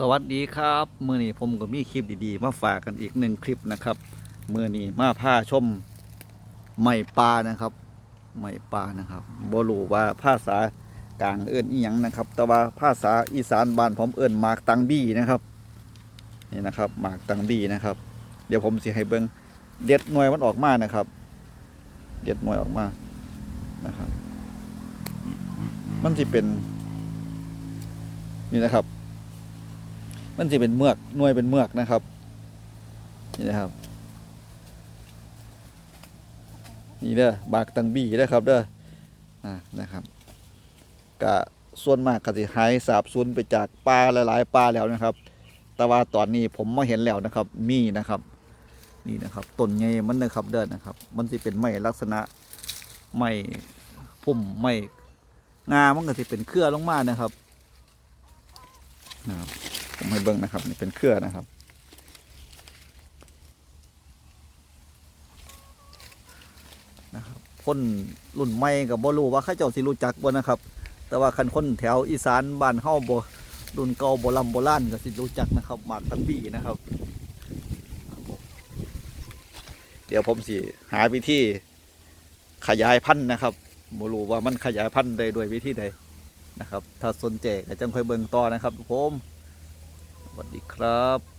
สวัสดีครับมือนี้ผมก็มีคลิปดีๆ มาฝากกันอีกหนึ่งคลิปนะครับมือนี้มาผ้าชมไม้ปลานะครับ ไม้ปลานะครับบรูว่าภาษากลางเอิ้นอีหยังนะครับ แต่ว่าภาษาอีสานบ้านผมเอิ้นหมากตังบี้นะครับนี่นะครับหมากตังบี้นะครับ เดี๋ยวผมสิให้เบิ่งเด็ดหน่วยมันออกมานะครับ เด็ดหน่วยออกมานะครับ มันสิเป็น นี่นะครับ มันจะเป็นเมือกหน่วยเป็นเมือกนะครับนี่นะครับนี่เด้อบากตังบี้เด้ครับเด้ออ่านะครับกะส่วนมากก็สิหายสาบสูญไปจากปลาหลายๆปลาแล้วนะครับ แต่ว่าตอนนี้ผมมาเห็นแล้วนะครับ มีนะครับ นี่นะครับต้นไงมันนะครับเด้อนะครับ มันสิเป็นไม้ลักษณะไม้พุ่มไม้งามันก็สิเป็นเครือลงมานะครับนะครับ ผมให้เบิ้งนะครับ นี่เป็นเครือนะครับ นะครับคนรุ่นใหม่กับบ่รู้ว่าข้าเจ้าสิรู้จักบ่นะครับ แต่ว่าคันคนแถวอีสานบ้านเฮาบ่รุ่นเก่าโบราณโบราณก็สิรู้จักนะครับหมากตังบีนะครับ เดี๋ยวผมสิหาวิธีขยายพันธุ์นะครับบรู้ว่ามันขยายพันธุ์ได้ด้วยวิธีใดนะครับ ถ้าสนใจก็จังค่อยเบิ่งต่อนะครับผม วัสดีครับ